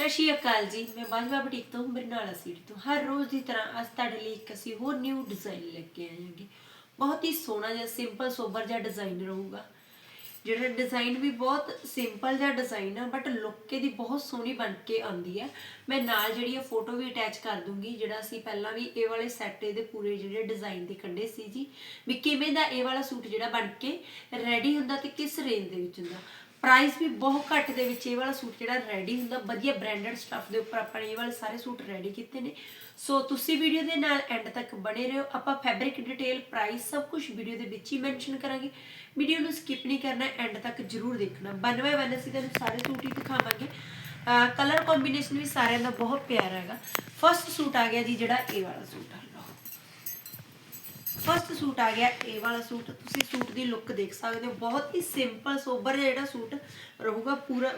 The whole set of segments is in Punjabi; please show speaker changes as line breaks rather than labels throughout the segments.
ਸਤਿ ਸ਼੍ਰੀ ਅਕਾਲ ਜੀ, ਮੈਂ ਬਾਜਵਾ ਬੁਟੀਕ ਤੋਂ ਬਰਨਾਲਾ ਸੀਟ ਤੋਂ ਹਰ ਰੋਜ਼ ਦੀ ਤਰ੍ਹਾਂ ਅੱਜ ਤੁਹਾਡੇ ਲਈ ਇੱਕ ਅਸੀਂ ਹੋਰ ਨਿਊ ਡਿਜ਼ਾਈਨ ਲੈ ਕੇ ਆਏ ਹਾਂਗੇ। ਬਹੁਤ ਹੀ ਸੋਹਣਾ ਜਿਹਾ ਸਿੰਪਲ ਸੋਬਰ ਜਿਹਾ ਡਿਜ਼ਾਈਨ ਰਹੂਗਾ। ਜਿਹੜਾ ਡਿਜ਼ਾਈਨ ਵੀ ਬਹੁਤ ਸਿੰਪਲ ਜਿਹਾ ਡਿਜ਼ਾਈਨ ਆ ਬਟ ਲੁੱਕ ਇਹਦੀ ਬਹੁਤ ਸੋਹਣੀ ਬਣ ਕੇ ਆਉਂਦੀ ਹੈ ਮੈਂ ਨਾਲ ਜਿਹੜੀ ਆ ਫੋਟੋ ਵੀ ਅਟੈਚ ਕਰ ਦੂੰਗੀ, ਜਿਹੜਾ ਅਸੀਂ ਪਹਿਲਾਂ ਵੀ ਇਹ ਵਾਲੇ ਸੈੱਟ ਇਹਦੇ ਪੂਰੇ ਜਿਹੜੇ ਡਿਜ਼ਾਈਨ ਦੇ ਕੱਢੇ ਸੀ ਜੀ, ਵੀ ਕਿਵੇਂ ਦਾ ਇਹ ਵਾਲਾ ਸੂਟ ਜਿਹੜਾ ਬਣ ਕੇ ਰੈਡੀ ਹੁੰਦਾ ਤੇ ਕਿਸ ਰੇਂਜ ਦੇ ਵਿੱਚ ਹੁੰਦਾ। ਪ੍ਰਾਈਸ ਵੀ ਬਹੁਤ ਘੱਟ ਦੇ ਵਿੱਚ ਇਹ ਵਾਲਾ ਸੂਟ ਜਿਹੜਾ ਰੈਡੀ ਹੁੰਦਾ, ਵਧੀਆ ਬ੍ਰਾਂਡਡ ਸਟੱਫ ਦੇ ਉੱਪਰ ਆਪਾਂ ਨੇ ਇਹ ਵਾਲੇ ਸਾਰੇ ਸੂਟ ਰੈਡੀ ਕੀਤੇ ਨੇ। ਸੋ ਤੁਸੀਂ ਵੀਡੀਓ ਦੇ ਨਾਲ ਐਂਡ ਤੱਕ ਬਣੇ ਰਹੋ। ਆਪਾਂ ਫੈਬਰਿਕ ਡਿਟੇਲ ਪ੍ਰਾਈਸ ਸਭ ਕੁਝ ਵੀਡੀਓ ਦੇ ਵਿੱਚ ਹੀ ਮੈਂਸ਼ਨ ਕਰਾਂਗੇ। ਵੀਡੀਓ ਨੂੰ ਸਕਿਪ ਨਹੀਂ ਕਰਨਾ ਐਂਡ ਤੱਕ ਜਰੂਰ ਦੇਖਣਾ। ਵਨ ਬਾਏ ਵਨ ਅਸੀਂ ਤੁਹਾਨੂੰ ਸਾਰੇ ਸੂਟ ਹੀ ਦਿਖਾਵਾਂਗੇ। ਕਲਰ ਕੰਬੀਨੇਸ਼ਨ ਵੀ ਸਾਰਿਆਂ ਦਾ ਬਹੁਤ ਪਿਆਰਾ ਹੈਗਾ। ਫਰਸਟ ਸੂਟ ਆ ਗਿਆ ਜੀ, ਜਿਹੜਾ ਇਹ ਵਾਲਾ ਸੂਟ ਆ। ਫਸਟ ਸੂਟ ਆ ਗਿਆ ਇਹ ਵਾਲਾ ਸੂਟ ਤੁਸੀਂ ਸੂਟ ਦੀ ਲੁੱਕ ਦੇਖ ਸਕਦੇ ਹੋ। ਬਹੁਤ ਹੀ ਸਿੰਪਲ ਸੋਬਰ ਜਿਹਾ ਜਿਹੜਾ ਸੂਟ ਰਹੂਗਾ ਪੂਰਾ।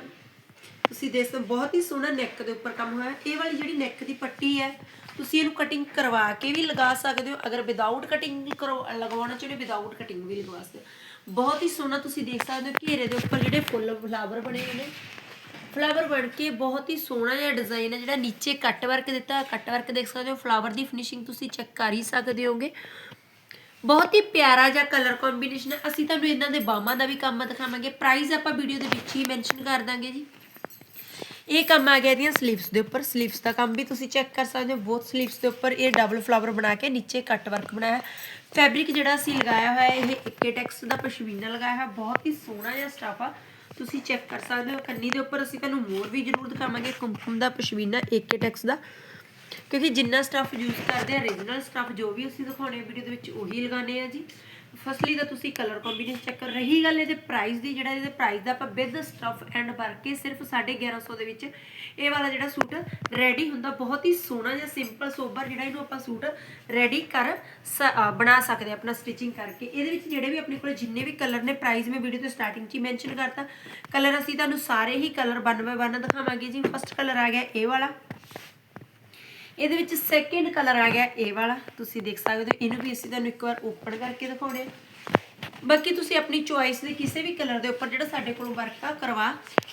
ਤੁਸੀਂ ਦੇਖ ਸਕਦੇ ਹੋ, ਬਹੁਤ ਹੀ ਸੋਹਣਾ ਨੈਕ ਦੇ ਉੱਪਰ ਕੰਮ ਹੋਇਆ। ਇਹ ਵਾਲੀ ਜਿਹੜੀ ਨੈਕ ਦੀ ਪੱਟੀ ਹੈ, ਤੁਸੀਂ ਇਹਨੂੰ ਕਟਿੰਗ ਕਰਵਾ ਕੇ ਵੀ ਲਗਾ ਸਕਦੇ ਹੋ। ਅਗਰ ਵਿਦਆਊਟ ਕਟਿੰਗ ਕਰੋ, ਲਗਵਾਉਣਾ ਚਾਹੁੰਦੇ ਵਿਦਆਊਟ ਕਟਿੰਗ ਵੀ ਲਗਵਾ ਸਕਦੇ ਹੋ। ਬਹੁਤ ਹੀ ਸੋਹਣਾ ਤੁਸੀਂ ਦੇਖ ਸਕਦੇ ਹੋ, ਘੇਰੇ ਦੇ ਉੱਪਰ ਜਿਹੜੇ ਫੁੱਲ ਫਲਾਵਰ ਬਣੇ ਹੋਏ ਨੇ। ਫਲਾਵਰ ਬਣ ਕੇ ਬਹੁਤ ਹੀ ਸੋਹਣਾ ਜਿਹਾ ਡਿਜ਼ਾਈਨ ਹੈ, ਜਿਹੜਾ ਨੀਚੇ ਕੱਟ ਵਰਕ ਦਿੱਤਾ। ਕੱਟ ਵਰਕ ਦੇਖ ਸਕਦੇ ਹੋ ਫਲਾਵਰ ਦੀ ਫਿਨਿਸ਼ਿੰਗ ਤੁਸੀਂ ਚੈੱਕ ਕਰ ਹੀ ਸਕਦੇ ਹੋਗੇ। ਬਹੁਤ ਹੀ ਪਿਆਰਾ ਜਿਹਾ ਕਲਰ ਕੰਬੀਨੇਸ਼ਨ ਹੈ। ਅਸੀਂ ਤੁਹਾਨੂੰ ਇਹਨਾਂ ਦੇ ਬਾਹਾਂ ਦਾ ਵੀ ਕੰਮ ਦਿਖਾਵਾਂਗੇ। ਪ੍ਰਾਈਸ ਆਪਾਂ ਵੀਡੀਓ ਦੇ ਵਿੱਚ ਹੀ ਮੈਂਸ਼ਨ ਕਰ ਦਾਂਗੇ ਜੀ। ਇਹ ਕੰਮ ਆ ਗਿਆ ਦੀਆਂ ਸਲੀਵਸ ਦੇ ਉੱਪਰ। ਸਲੀਵਸ ਦਾ ਕੰਮ ਵੀ ਤੁਸੀਂ ਚੈੱਕ ਕਰ ਸਕਦੇ ਹੋ। ਬਹੁਤ ਸਲੀਵਸ ਦੇ ਉੱਪਰ ਇਹ ਡਬਲ ਫਲਾਵਰ ਬਣਾ ਕੇ ਨੀਚੇ ਕੱਟ ਵਰਕ ਬਣਾਇਆ। ਫੈਬਰਿਕ ਜਿਹੜਾ ਅਸੀਂ ਲਗਾਇਆ ਹੋਇਆ ਹੈ, ਇਹ ਇਕੇਟੈਕਸ ਦਾ ਪਸ਼ਮੀਨਾ ਲਗਾਇਆ ਹੋਇਆ। ਬਹੁਤ ਹੀ ਸੋਹਣਾ ਜਿਹਾ ਸਟਾਫ ਆ। ਤੁਸੀਂ ਚੈੱਕ ਕਰ ਸਕਦੇ ਹੋ। ਕੰਨੀ ਦੇ ਉੱਪਰ ਅਸੀਂ ਤੁਹਾਨੂੰ ਮੋਰ ਵੀ ਜ਼ਰੂਰ ਦਿਖਾਵਾਂਗੇ। ਕੁਮਕੁਮ ਦਾ ਪਸ਼ਮੀਨਾ ਇਕੇਟੈਕਸ ਦਾ। ਕਿਉਂਕਿ ਜਿੰਨਾ ਸਟਫ ਯੂਜ਼ ਕਰਦੇ ਆ origignal ਸਟਫ ਜੋ ਵੀ ਅਸੀਂ ਦਿਖਾਉਣੇ ਵੀਡੀਓ ਦੇ ਵਿੱਚ, ਉਹੀ ਲਗਾਣੇ ਆ ਜੀ। ਫਸਲੀ ਦਾ ਤੁਸੀਂ ਕਲਰ ਕੰਬੀਨੇਸ਼ਨ ਚੈੱਕ ਕਰ, ਰਹੀ ਗੱਲ ਇਹਦੇ ਪ੍ਰਾਈਸ ਦੀ, ਜਿਹੜਾ ਇਹਦੇ ਪ੍ਰਾਈਸ ਦਾ ਆਪਾਂ ਵਿਦ ਸਟਫ ਐਂਡ ਵਰਕ ਕੇ ਸਿਰਫ 1150 ਦੇ ਵਿੱਚ ਇਹ ਵਾਲਾ ਜਿਹੜਾ ਸੂਟ ਰੈਡੀ ਹੁੰਦਾ, ਬਹੁਤ ਹੀ ਸੋਹਣਾ ਜਿਹਾ ਸਿੰਪਲ ਸੋਬਰ ਜਿਹੜਾ ਇਹਨੂੰ ਆਪਾਂ ਸੂਟ ਰੈਡੀ ਕਰ ਸ- ਬਣਾ ਸਕਦੇ ਆ, ਆਪਣਾ ਸਟਿਚਿੰਗ ਕਰਕੇ। ਇਹਦੇ ਵਿੱਚ ਜਿਹੜੇ ਵੀ ਆਪਣੇ ਕੋਲ ਜਿੰਨੇ ਵੀ ਕਲਰ ਨੇ ਪ੍ਰਾਈਸ ਮੈਂ ਵੀਡੀਓ ਤੋਂ ਸਟਾਰਟਿੰਗ 'ਚ ਹੀ ਮੈਂਸ਼ਨ ਕਰਤਾ। ਕਲਰ ਅਸੀਂ ਤੁਹਾਨੂੰ ਸਾਰੇ ਹੀ ਕਲਰ ਵਨ ਬਾਏ ਵਨ ਦਿਖਾਵਾਂਗੇ ਜੀ। ਫਸਟ ਕਲਰ ਆ ਗਿਆ ਇਹ ਵਾਲਾ। ਇਹਦੇ ਵਿੱਚ ਸੈਕਿੰਡ ਕਲਰ ਆ ਗਿਆ ਇਹ ਵਾਲਾ। ਤੁਸੀਂ ਦੇਖ ਸਕਦੇ ਹੋ। ਇਹਨੂੰ ਵੀ ਅਸੀਂ ਤੁਹਾਨੂੰ ਇੱਕ ਵਾਰ ਓਪਨ ਕਰਕੇ ਦਿਖਾਉਣੇ ਬਾਕੀ ਤੁਸੀਂ ਆਪਣੀ ਚੁਆਇਸ ਦੇ ਕਿਸੇ ਵੀ ਕਲਰ ਦੇ ਉੱਪਰ ਜਿਹੜਾ ਸਾਡੇ ਕੋਲੋਂ ਵਰਕ ਆ, ਕਰਵਾ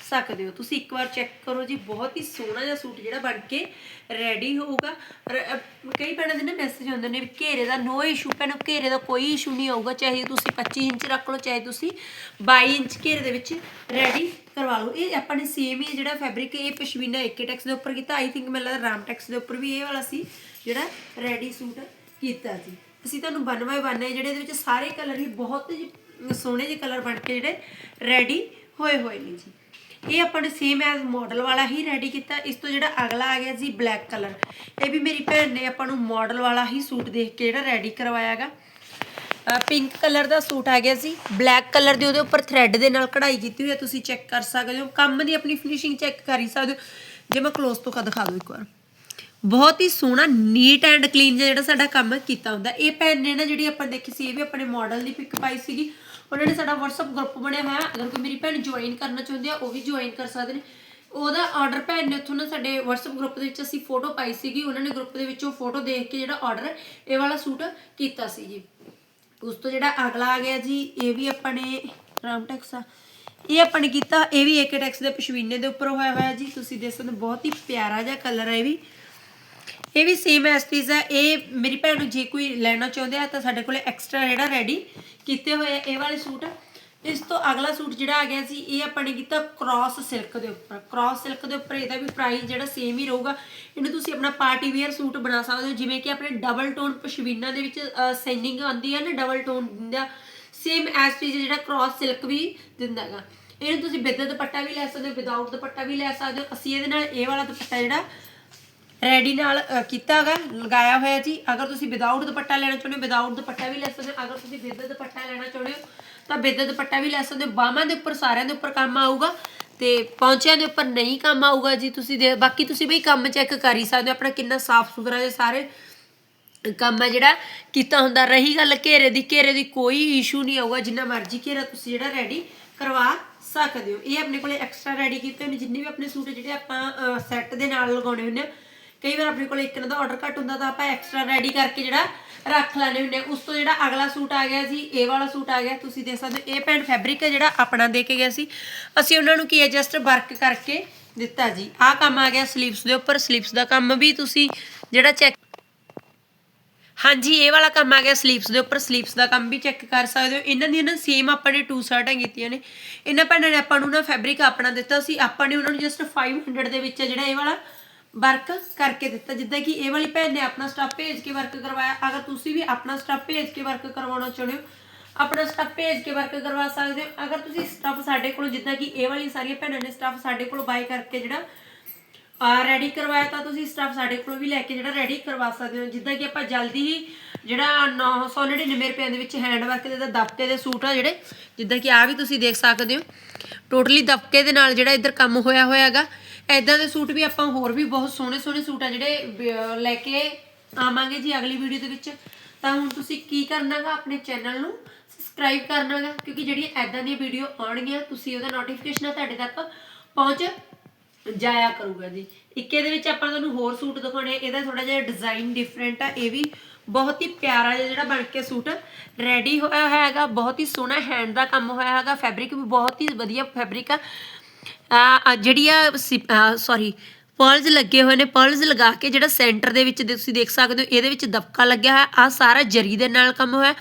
ਸਕਦੇ ਹੋ। ਤੁਸੀਂ ਇੱਕ ਵਾਰ ਚੈੱਕ ਕਰੋ ਜੀ, ਬਹੁਤ ਹੀ ਸੋਹਣਾ ਜਿਹਾ ਸੂਟ ਜਿਹੜਾ ਬਣ ਕੇ ਰੈਡੀ ਹੋਊਗਾ। ਕਈ ਭੈਣਾਂ ਦੇ ਨਾ ਮੈਸੇਜ ਆਉਂਦੇ ਨੇ ਵੀ ਘੇਰੇ ਦਾ ਨੋ ਇਸ਼ੂ ਭੈਣੋ, ਘੇਰੇ ਦਾ ਕੋਈ ਇਸ਼ੂ ਨਹੀਂ ਆਊਗਾ ਚਾਹੇ ਤੁਸੀਂ 25 ਇੰਚ ਰੱਖ ਲਓ, ਚਾਹੇ ਤੁਸੀਂ 22 ਇੰਚ ਘੇਰੇ ਦੇ ਵਿੱਚ ਰੈਡੀ ਕਰਵਾ ਲਓ। ਇਹ ਆਪਾਂ ਨੇ ਸੇਮ ਹੀ ਜਿਹੜਾ ਫੈਬਰਿਕ ਇਹ ਪਸ਼ਮੀਨਾ ਏਕੇ ਟੈਕਸ ਦੇ ਉੱਪਰ ਕੀਤਾ। ਆਈ ਥਿੰਕ ਮੈਨੂੰ ਲੱਗਦਾ ਰਾਮ ਟੈਕਸ ਦੇ ਉੱਪਰ ਵੀ ਇਹ ਵਾਲਾ ਸੀ ਜਿਹੜਾ ਰੈਡੀ ਸੂਟ ਕੀਤਾ ਸੀ। ਅਸੀਂ ਤੁਹਾਨੂੰ ਵਨ ਬਾਏ ਵਨ ਹੈ ਜਿਹੜੇ ਇਹਦੇ ਵਿੱਚ ਸਾਰੇ ਕਲਰ ਹੀ ਬਹੁਤ ਸੋਹਣੇ ਜਿਹੇ ਕਲਰ ਬਣ ਕੇ ਜਿਹੜੇ ਰੈਡੀ ਹੋਏ ਹੋਏ ਨੇ ਜੀ। ਇਹ ਆਪਾਂ ਨੇ ਸੇਮ ਐਜ਼ ਮਾਡਲ ਵਾਲਾ ਹੀ ਰੈਡੀ ਕੀਤਾ। ਇਸ ਤੋਂ ਜਿਹੜਾ ਅਗਲਾ ਆ ਗਿਆ ਜੀ ਬਲੈਕ ਕਲਰ ਇਹ ਵੀ ਮੇਰੀ ਭੈਣ ਨੇ ਆਪਾਂ ਨੂੰ ਮਾਡਲ ਵਾਲਾ ਹੀ ਸੂਟ ਦੇਖ ਕੇ ਜਿਹੜਾ ਰੈਡੀ ਕਰਵਾਇਆਗਾ ਪਿੰਕ ਕਲਰ ਦਾ ਸੂਟ ਆ ਗਿਆ ਸੀ ਬਲੈਕ ਕਲਰ ਦੇ ਉਹਦੇ ਉੱਪਰ ਥ੍ਰੈਡ ਦੇ ਨਾਲ ਕਢਾਈ ਕੀਤੀ ਹੋਈ ਹੈ। ਤੁਸੀਂ ਚੈੱਕ ਕਰ ਸਕਦੇ ਹੋ। ਕੰਮ ਦੀ ਆਪਣੀ ਫਿਨਿਸ਼ਿੰਗ ਚੈੱਕ ਕਰ ਹੀ ਸਕਦੇ ਹੋ। ਜੇ ਮੈਂ ਕਲੋਜ਼ ਤੋਂ ਕਾ ਦਿਖਾ ਦੂੰ ਇੱਕ ਵਾਰ। ਬਹੁਤ ਹੀ ਸੋਹਣਾ ਨੀਟ ਐਂਡ ਕਲੀਨ ਜਿਹੜਾ ਸਾਡਾ ਕੰਮ ਕੀਤਾ ਹੁੰਦਾ। ਇਹ ਭੈਣ ਨੇ ਨਾ ਜਿਹੜੀ ਆਪਾਂ ਦੇਖੀ ਸੀ, ਇਹ ਵੀ ਆਪਣੇ ਮਾਡਲ ਦੀ ਪਿਕ ਪਾਈ ਸੀਗੀ। ਉਹਨਾਂ ਨੇ ਸਾਡਾ WhatsApp ਗਰੁੱਪ ਬਣਿਆ ਹੋਇਆ। ਅਗਰ ਕੋਈ ਮੇਰੀ ਭੈਣ ਜੁਆਇਨ ਕਰਨਾ ਚਾਹੁੰਦੀ ਆ, ਉਹ ਵੀ ਜੁਆਇਨ ਕਰ ਸਕਦੇ ਨੇ। ਉਹਦਾ ਆਰਡਰ ਭੈਣ ਨੇ ਉੱਥੋਂ ਨਾ ਸਾਡੇ WhatsApp ਗਰੁੱਪ ਦੇ ਵਿੱਚ ਅਸੀਂ ਫੋਟੋ ਪਾਈ ਸੀਗੀ। ਉਹਨਾਂ ਨੇ ਗਰੁੱਪ ਦੇ ਵਿੱਚ ਉਹ ਫੋਟੋ ਦੇਖ ਕੇ ਜਿਹੜਾ ਆਰਡਰ ਇਹ ਵਾਲਾ ਸੂਟ ਕੀਤਾ ਸੀ ਜੀ ਉਸ ਤੋਂ ਜਿਹੜਾ ਅਗਲਾ ਆ ਗਿਆ ਜੀ, ਇਹ ਵੀ ਆਪਾਂ ਨੇ ਰਾਮਟੈਕਸ ਆ। ਇਹ ਆਪਾਂ ਨੇ ਕੀਤਾ, ਇਹ ਵੀ ਏਕੇ ਟੈਕਸ ਦੇ ਪਸ਼ਮੀਨੇ ਦੇ ਉੱਪਰ ਹੋਇਆ ਹੋਇਆ ਜੀ। ਤੁਸੀਂ ਦੇਖ ਸਕਦੇ ਹੋ, ਬਹੁਤ ਹੀ ਪਿਆਰਾ ਜਿਹਾ ਕਲਰ ਹੈ ਇਹ ਵੀ। ਇਹ ਵੀ ਸੇਮ ਐਸ ਚੀਜ਼ ਹੈ ਇਹ ਮੇਰੀ ਭੈਣ ਨੂੰ ਜੇ ਕੋਈ ਲੈਣਾ ਚਾਹੁੰਦੇ ਆ ਤਾਂ ਸਾਡੇ ਕੋਲੇ ਐਕਸਟਰਾ ਜਿਹੜਾ ਰੈਡੀ ਕੀਤੇ ਹੋਏ ਆ, ਇਹ ਵਾਲੇ ਸੂਟ। ਇਸ ਤੋਂ ਅਗਲਾ ਸੂਟ ਜਿਹੜਾ ਆ ਗਿਆ ਸੀ, ਇਹ ਆਪਾਂ ਨੇ ਕੀਤਾ ਕ੍ਰਾਸ ਸਿਲਕ ਦੇ ਉੱਪਰ। ਕ੍ਰਾਸ ਸਿਲਕ ਦੇ ਉੱਪਰ ਇਹਦਾ ਵੀ ਪ੍ਰਾਈਸ ਜਿਹੜਾ ਸੇਮ ਹੀ ਰਹੂਗਾ। ਇਹਨੂੰ ਤੁਸੀਂ ਆਪਣਾ ਪਾਰਟੀ ਵੇਅਰ ਸੂਟ ਬਣਾ ਸਕਦੇ ਹੋ, ਜਿਵੇਂ ਕਿ ਆਪਣੇ ਡਬਲ ਟੋਨ ਪਸ਼ਮੀਨਾ ਦੇ ਵਿੱਚ ਸੈਨਿੰਗ ਆਉਂਦੀ ਹੈ ਨਾ ਡਬਲ ਟੋਨ ਦਾ। ਸੇਮ ਐਸ ਚੀਜ਼ ਜਿਹੜਾ ਕ੍ਰਾਸ ਸਿਲਕ ਵੀ ਦਿੰਦਾ ਹੈਗਾ। ਇਹਨੂੰ ਤੁਸੀਂ ਵਿਦ ਦੁਪੱਟਾ ਵੀ ਲੈ ਸਕਦੇ ਹੋ ਵਿਦਆਊਟ ਦੁਪੱਟਾ ਵੀ ਲੈ ਸਕਦੇ ਹੋ। ਅਸੀਂ ਇਹਦੇ ਨਾਲ ਇਹ ਵਾਲਾ ਦੁਪੱਟਾ ਜਿਹੜਾ ਰੈਡੀ ਨਾਲ ਅ, ਕੀਤਾ ਹੈਗਾ ਲਗਾਇਆ ਹੋਇਆ ਜੀ। ਅਗਰ ਤੁਸੀਂ ਵਿਦਆਊਟ ਦੁਪੱਟਾ ਲੈਣਾ ਚਾਹੁੰਦੇ ਹੋ ਵਿਦਆਊਟ ਦੁਪੱਟਾ ਵੀ ਲੈ ਸਕਦੇ ਹੋ। ਅਗਰ ਤੁਸੀਂ ਵਿਦ ਦੁਪੱਟਾ ਲੈਣਾ ਚਾਹੁੰਦੇ ਹੋ ਤਾਂ ਵਿਦ ਦੁਪੱਟਾ ਵੀ ਲੈ ਸਕਦੇ ਹੋ। ਬਾਹਾਂ ਦੇ ਉੱਪਰ ਸਾਰਿਆਂ ਦੇ ਉੱਪਰ ਕੰਮ ਆਊਗਾ ਤੇ ਪੌਂਚਿਆਂ ਦੇ ਉੱਪਰ ਨਹੀਂ ਕੰਮ ਆਊਗਾ ਜੀ। ਤੁਸੀਂ ਦੇ ਬਾਕੀ ਤੁਸੀਂ ਬਈ ਕੰਮ ਚੈੱਕ ਕਰ ਹੀ ਸਕਦੇ ਹੋ। ਆਪਣਾ ਕਿੰਨਾ ਸਾਫ਼ ਸੁਥਰਾ ਜਿਹਾ ਸਾਰੇ ਕੰਮ ਹੈ ਜਿਹੜਾ ਕੀਤਾ ਹੁੰਦਾ। ਰਹੀ ਗੱਲ ਘੇਰੇ ਦੀ ਘੇਰੇ ਦੀ ਕੋਈ ਇਸ਼ੂ ਨਹੀਂ ਆਊਗਾ। ਜਿੰਨਾ ਮਰਜ਼ੀ ਘੇਰਾ ਤੁਸੀਂ ਜਿਹੜਾ ਰੈਡੀ ਕਰਵਾ ਸਕਦੇ ਹੋ। ਇਹ ਆਪਣੇ ਕੋਲੇ ਐਕਸਟਰਾ ਰੈਡੀ ਕੀਤੇ ਹੋਏ ਨੇ। ਜਿੰਨੇ ਵੀ ਆਪਣੇ ਸੂਟ ਜਿਹੜੇ ਆਪਾਂ ਸੈੱਟ ਦੇ ਨਾਲ ਲਗਾਉਣੇ ਹੁੰਦੇ ਆ ਕਈ ਵਾਰ ਆਪਣੇ ਕੋਲ ਇੱਕ ਨਾ ਦਾ ਆਰਡਰ ਘੱਟ ਹੁੰਦਾ ਤਾਂ ਆਪਾਂ ਐਕਸਟਰਾ ਰੈਡੀ ਕਰਕੇ ਜਿਹੜਾ ਰੱਖ ਲੈਣੇ ਹੁੰਦੇ ਆ। ਉਸ ਤੋਂ ਜਿਹੜਾ ਅਗਲਾ ਸੂਟ ਆ ਗਿਆ ਸੀ, ਇਹ ਵਾਲਾ ਸੂਟ ਆ ਗਿਆ। ਤੁਸੀਂ ਦੇਖ ਸਕਦੇ ਹੋ, ਇਹ ਪੈਂਟ ਫੈਬਰਿਕ ਹੈ ਜਿਹੜਾ ਆਪਣਾ ਦੇ ਕੇ ਗਿਆ ਸੀ। ਅਸੀਂ ਉਹਨਾਂ ਨੂੰ ਕੀ ਹੈ ਜਸਟ ਵਰਕ ਕਰਕੇ ਦਿੱਤਾ ਜੀ। ਆਹ ਕੰਮ ਆ ਗਿਆ ਸਲੀਵਸ ਦੇ ਉੱਪਰ। ਸਲੀਵਸ ਦਾ ਕੰਮ ਵੀ ਤੁਸੀਂ ਜਿਹੜਾ ਚੈੱਕ ਹਾਂਜੀ, ਇਹ ਵਾਲਾ ਕੰਮ ਆ ਗਿਆ ਸਲੀਵਸ ਦੇ ਉੱਪਰ। ਸਲੀਵਸ ਦਾ ਕੰਮ ਵੀ ਚੈੱਕ ਕਰ ਸਕਦੇ ਹੋ। ਇਹਨਾਂ ਦੀਆਂ ਨਾ ਸੇਮ ਆਪਾਂ ਨੇ ਟੂ ਸ਼ਰਟਾਂ ਕੀਤੀਆਂ ਨੇ। ਇਹਨਾਂ ਭੈਣਾਂ ਨੇ ਆਪਾਂ ਨੂੰ ਨਾ ਫੈਬਰਿਕ ਆਪਣਾ ਦਿੱਤਾ ਸੀ। ਆਪਾਂ ਨੇ ਉਹਨਾਂ ਨੂੰ ਜਸਟ 500 ਦੇ ਵਿੱਚ ਜਿਹੜਾ ਇਹ ਵਾਲਾ ਵਰਕ ਕਰਕੇ ਦਿੱਤਾ। ਜਿੱਦਾਂ ਕਿ ਇਹ ਵਾਲੀ ਭੈਣ ਨੇ ਆਪਣਾ ਸਟਾਫ ਭੇਜ ਕੇ ਵਰਕ ਕਰਵਾਇਆ। ਅਗਰ ਤੁਸੀਂ ਵੀ ਆਪਣਾ ਸਟਾਫ ਭੇਜ ਕੇ ਵਰਕ ਕਰਵਾਉਣਾ ਚਾਹੁੰਦੇ ਹੋ, ਆਪਣਾ ਸਟਾਫ ਭੇਜ ਕੇ ਵਰਕ ਕਰਵਾ ਸਕਦੇ ਹੋ। ਅਗਰ ਤੁਸੀਂ ਸਟਾਫ ਸਾਡੇ ਕੋਲੋਂ, ਜਿੱਦਾਂ ਕਿ ਇਹ ਵਾਲੀ ਸਾਰੀਆਂ ਭੈਣਾਂ ਨੇ ਸਟਾਫ ਸਾਡੇ ਕੋਲੋਂ ਬਾਈ ਕਰਕੇ ਜਿਹੜਾ ਆ ਰੈਡੀ ਕਰਵਾਇਆ, ਤਾਂ ਤੁਸੀਂ ਸਟਾਫ ਸਾਡੇ ਕੋਲੋਂ ਵੀ ਲੈ ਕੇ ਜਿਹੜਾ ਰੈਡੀ ਕਰਵਾ ਸਕਦੇ ਹੋ। ਜਿੱਦਾਂ ਕਿ ਆਪਾਂ ਜਲਦੀ ਹੀ ਜਿਹੜਾ 999 ਰੁਪਏ ਦੇ ਵਿੱਚ ਹੈਂਡ ਵਰਕ ਦੇ ਤਾਂ ਦਬਕੇ ਦੇ ਸੂਟ ਆ ਜਿਹੜੇ, ਜਿੱਦਾਂ ਕਿ ਆ ਵੀ ਤੁਸੀਂ ਦੇਖ ਸਕਦੇ ਹੋ। ਟੋਟਲੀ ਦਬਕੇ ਦੇ ਨਾਲ ਜਿਹੜਾ ਇੱਧਰ ਕੰਮ ਹੋਇਆ ਹੋਇਆ ਹੈਗਾ। ਐਦਾਂ ਦੇ ਸੂਟ ਵੀ ਆਪਾਂ ਹੋਰ ਵੀ ਬਹੁਤ ਸੋਹਣੇ ਸੋਹਣੇ ਸੂਟ ਆ ਜਿਹੜੇ ਲੈ ਕੇ ਆਵਾਂਗੇ ਜੀ ਅਗਲੀ ਵੀਡੀਓ ਦੇ ਵਿੱਚ। ਤਾਂ ਹੁਣ ਤੁਸੀਂ ਕੀ ਕਰਨਾਗਾ ਆਪਣੇ ਚੈਨਲ ਨੂੰ ਸਬਸਕ੍ਰਾਈਬ ਕਰਨਾਗਾ, ਕਿਉਂਕਿ ਜਿਹੜੀਆਂ ਐਦਾਂ ਦੀਆਂ ਵੀਡੀਓ ਆਉਣਗੀਆਂ, ਤੁਸੀਂ ਉਹਦਾ ਨੋਟੀਫਿਕੇਸ਼ਨ ਤੁਹਾਡੇ ਤੱਕ ਪਹੁੰਚ ਜਾਇਆ ਕਰੂਗਾ ਜੀ। ਇੱਕ ਇਹਦੇ ਵਿੱਚ ਆਪਾਂ ਤੁਹਾਨੂੰ ਹੋਰ ਸੂਟ ਦਿਖਾਉਣੇ ਇਹਦਾ ਥੋੜਾ ਜਿਹਾ ਡਿਜ਼ਾਈਨ ਡਿਫਰੈਂਟ ਆ, ਇਹ ਵੀ ਬਹੁਤ ਹੀ ਪਿਆਰਾ ਜਿਹਾ ਜਿਹੜਾ ਬਣ ਕੇ ਸੂਟ ਰੈਡੀ ਹੋਇਆ ਹੋਇਆ ਹੈਗਾ, ਬਹੁਤ ਹੀ ਸੋਹਣਾ ਹੈਂਡ ਦਾ ਕੰਮ ਹੋਇਆ ਹੈਗਾ ਫੈਬਰਿਕ ਵੀ ਬਹੁਤ ਹੀ ਵਧੀਆ ਫੈਬਰਿਕ ਆ। ਆ ਜਿਹੜੀ ਆ ਸੌਰੀ ਪਰਲਸ ਲੱਗੇ ਹੋਏ ਨੇ ਪਰਲਸ ਲਗਾ ਕੇ ਜਿਹੜਾ ਸੈਂਟਰ ਦੇ ਵਿੱਚ ਤੁਸੀਂ ਦੇਖ ਸਕਦੇ ਹੋ, ਇਹਦੇ ਵਿੱਚ ਦਬਕਾ ਲੱਗਿਆ ਹੋਇਆ, ਆ ਸਾਰਾ ਜਰੀ ਦੇ ਨਾਲ ਕੰਮ ਹੋਇਆ।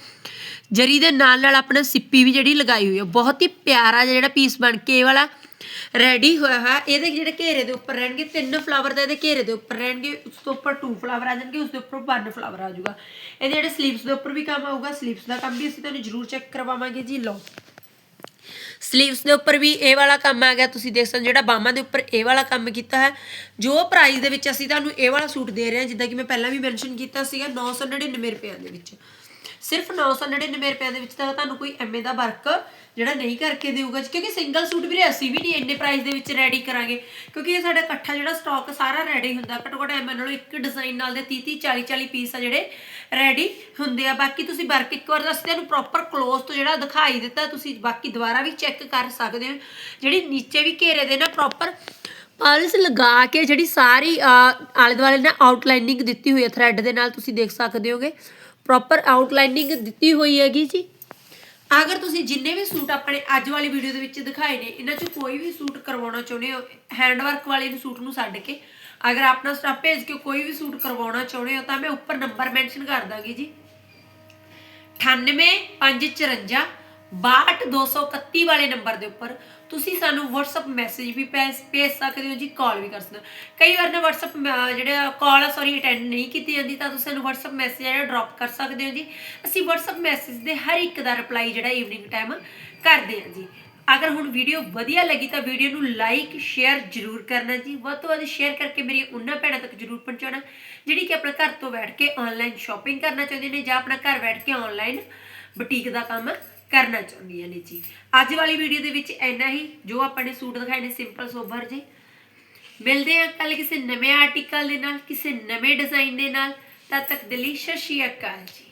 ਜਰੀ ਦੇ ਨਾਲ ਨਾਲ ਆਪਣਾ ਸਿੱਪੀ ਵੀ ਜਿਹੜੀ ਲਗਾਈ ਹੋਈ ਹੈ ਬਹੁਤ ਹੀ ਪਿਆਰਾ ਜਿਹੜਾ ਪੀਸ ਬਣ ਕੇ ਇਹ ਵਾਲਾ ਰੈਡੀ ਹੋਇਆ ਹੋਇਆ, ਇਹਦੇ ਜਿਹੜੇ ਘੇਰੇ ਦੇ ਉੱਪਰ ਰਹਿਣਗੇ, ਤਿੰਨ ਫਲਾਵਰ ਦਾ ਇਹਦੇ ਘੇਰੇ ਦੇ ਉੱਪਰ ਰਹਿਣਗੇ, ਉਸ ਤੋਂ ਉੱਪਰ ਟੂ ਫਲਾਵਰ ਆ ਜਾਣਗੇ, ਉਸ ਦੇ ਉੱਪਰ ਵਨ ਫਲਾਵਰ ਆ ਜਾਊਗਾ। ਇਹਦੇ ਜਿਹੜੇ ਸਲੀਵਸ ਦੇ ਉੱਪਰ ਵੀ ਕੰਮ ਆਊਗਾ ਸਲੀਵਸ ਦਾ ਕੰਮ ਵੀ ਅਸੀਂ ਤੁਹਾਨੂੰ ਜ਼ਰੂਰ ਚੈੱਕ ਕਰਵਾਵਾਂਗੇ ਜੀ, ਲਓ। ਸਲੀਵਸ ਦੇ ਉੱਪਰ ਵੀ ਇਹ ਵਾਲਾ ਕੰਮ ਆ ਗਿਆ। ਤੁਸੀਂ ਦੇਖ ਸਕਦੇ ਹੋ ਜਿਹੜਾ ਬਾਹਾਂ ਦੇ ਉੱਪਰ ਇਹ ਵਾਲਾ ਕੰਮ ਕੀਤਾ ਹੈ। ਜੋ ਪ੍ਰਾਈਸ ਦੇ ਵਿੱਚ ਅਸੀਂ ਤੁਹਾਨੂੰ ਇਹ ਵਾਲਾ ਸੂਟ ਦੇ ਰਹੇ ਹਾਂ, ਜਿੱਦਾਂ ਕਿ ਮੈਂ ਪਹਿਲਾਂ ਵੀ ਮੈਂਸ਼ਨ ਕੀਤਾ ਸੀਗਾ 999 ਰੁਪਏ ਦੇ ਵਿੱਚ। ਸਿਰਫ 999 ਰੁਪਏ ਦੇ ਵਿੱਚ ਤਾਂ ਤੁਹਾਨੂੰ ਕੋਈ ਐਮਏ ਦਾ ਵਰਕ ਜਿਹੜਾ ਨਹੀਂ ਕਰਕੇ ਦੇਊਗਾ ਕਿਉਂਕਿ ਸਿੰਗਲ ਸੂਟ ਵੀਰੇ ਅਸੀਂ ਵੀ ਨਹੀਂ ਇੰਨੇ ਪ੍ਰਾਈਸ ਦੇ ਵਿੱਚ ਰੈਡੀ ਕਰਾਂਗੇ। ਕਿਉਂਕਿ ਇਹ ਸਾਡਾ ਇਕੱਠਾ ਜਿਹੜਾ ਸਟਾਕ ਸਾਰਾ ਰੈਡੀ ਹੁੰਦਾ। ਘੱਟੋ ਘੱਟ ਐਮਏ ਨਾਲੋਂ ਇੱਕ ਡਿਜ਼ਾਈਨ ਨਾਲ ਦੇ 30 30 40 40 ਪੀਸ ਆ ਜਿਹੜੇ ਰੈਡੀ ਹੁੰਦੇ ਆ। ਬਾਕੀ ਤੁਸੀਂ ਵਰਕ ਇੱਕ ਵਾਰ ਦੱਸ ਤੁਹਾਨੂੰ ਪ੍ਰੋਪਰ ਕਲੋਜ਼ ਤੋਂ ਜਿਹੜਾ ਦਿਖਾਈ ਦਿੱਤਾ, ਤੁਸੀਂ ਬਾਕੀ ਦੁਬਾਰਾ ਵੀ ਚੈੱਕ ਕਰ ਸਕਦੇ ਹੋ। ਜਿਹੜੀ ਨੀਚੇ ਵੀ ਘੇਰੇ ਦੇ ਨਾ ਪ੍ਰੋਪਰ ਪਲਸ ਲਗਾ ਕੇ ਜਿਹੜੀ ਸਾਰੀ ਆਲੇ ਦੁਆਲੇ ਨਾ ਆਊਟਲਾਈਨਿੰਗ ਦਿੱਤੀ ਹੋਈ ਹੈ ਥ੍ਰੈਡ ਦੇ ਨਾਲ, ਤੁਸੀਂ ਦੇਖ ਸਕਦੇ ਹੋਗੇ। ਪ੍ਰੋਪਰ ਆਊਟਲਾਈਨਿੰਗ ਦਿੱਤੀ ਹੋਈ ਹੈਗੀ ਜੀ। ਅਗਰ ਤੁਸੀਂ ਜਿੰਨੇ ਵੀ ਸੂਟ ਆਪਣੇ ਅੱਜ ਵਾਲੀ ਵੀਡੀਓ ਦੇ ਵਿੱਚ ਦਿਖਾਏ ਨੇ, ਇਹਨਾਂ ਚੋਂ ਕੋਈ ਵੀ ਸੂਟ ਕਰਵਾਉਣਾ ਚਾਹੁੰਦੇ ਹੋ ਹੈਂਡ ਵਰਕ ਵਾਲੇ ਨੂੰ ਸੂਟ ਨੂੰ ਛੱਡ ਕੇ, ਅਗਰ ਆਪਣਾ ਸਟਾਫ ਭੇਜ ਕੇ ਕੋਈ ਵੀ ਸੂਟ ਕਰਵਾਉਣਾ ਚਾਹੁੰਦੇ ਹੋ, ਤਾਂ ਮੈਂ ਉੱਪਰ ਨੰਬਰ ਮੈਂਸ਼ਨ ਕਰ ਦਾਂਗੀ ਜੀ। 98554 62231 ਵਾਲੇ ਨੰਬਰ ਦੇ ਉੱਪਰ ਤੁਸੀਂ ਸਾਨੂੰ WhatsApp ਮੈਸੇਜ ਵੀ ਭੇਜ ਭੇਜ ਸਕਦੇ ਹੋ ਜੀ ਕਾਲ ਵੀ ਕਰ ਸਕਦੇ ਹੋ। ਕਈ ਵਾਰ ਨਾ WhatsApp ਜਿਹੜਾ ਕਾਲ ਆ ਸੌਰੀ ਅਟੈਂਡ ਨਹੀਂ ਕੀਤੀ ਜਾਂਦੀ ਤਾਂ ਤੁਸੀਂ ਸਾਨੂੰ WhatsApp ਮੈਸੇਜ ਜਿਹੜਾ ਡ੍ਰੌਪ ਕਰ ਸਕਦੇ ਹੋ ਜੀ। ਅਸੀਂ WhatsApp ਮੈਸੇਜ ਦੇ ਹਰ ਇੱਕ ਦਾ ਰਿਪਲਾਈ ਜਿਹੜਾ ਈਵਨਿੰਗ ਟਾਈਮ ਕਰਦੇ ਹਾਂ ਜੀ। ਅਗਰ ਹੁਣ ਵੀਡੀਓ ਵਧੀਆ ਲੱਗੀ ਤਾਂ ਵੀਡੀਓ ਨੂੰ ਲਾਈਕ ਸ਼ੇਅਰ ਜ਼ਰੂਰ ਕਰਨਾ ਜੀ। ਵੱਧ ਤੋਂ ਵੱਧ ਸ਼ੇਅਰ ਕਰਕੇ ਮੇਰੀ ਉਹਨਾਂ ਭੈਣਾਂ ਤੱਕ ਜ਼ਰੂਰ ਪਹੁੰਚਾਉਣਾ, ਜਿਹੜੀ ਕਿ ਆਪਣੇ ਘਰ ਤੋਂ ਬੈਠ ਕੇ ਆਨਲਾਈਨ ਸ਼ਾਪਿੰਗ ਕਰਨਾ ਚਾਹੁੰਦੇ ਨੇ ਜਾਂ ਆਪਣਾ ਘਰ ਬੈਠ ਕੇ ਆਨਲਾਈਨ ਬੁਟੀਕ ਦਾ ਕੰਮ ਕਰਨਾ ਚਾਹੁੰਦੀਆਂ ਨੇ ਜੀ ਅੱਜ ਵਾਲੀ ਵੀਡੀਓ ਦੇ ਵਿੱਚ ਇੰਨਾ ਹੀ, ਜੋ ਆਪਾਂ ਨੇ ਸੂਟ ਦਿਖਾਏ ਨੇ ਸਿੰਪਲ ਸੋਬਰ ਜੇ ਮਿਲਦੇ ਹਾਂ ਕੱਲ ਕਿਸੇ ਨਵੇਂ ਆਰਟੀਕਲ ਦੇ ਨਾਲ, ਕਿਸੇ ਨਵੇਂ ਡਿਜ਼ਾਈਨ ਦੇ ਨਾਲ। ਤਦ ਤੱਕ ਦੇ ਲਈ ਸਤਿ ਸ਼੍ਰੀ ਅਕਾਲ ਜੀ।